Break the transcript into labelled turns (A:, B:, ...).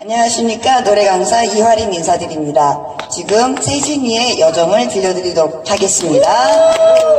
A: 안녕하십니까 노래 강사 이화린 인사드립니다. 지금 세진이의 여정을 들려드리도록 하겠습니다.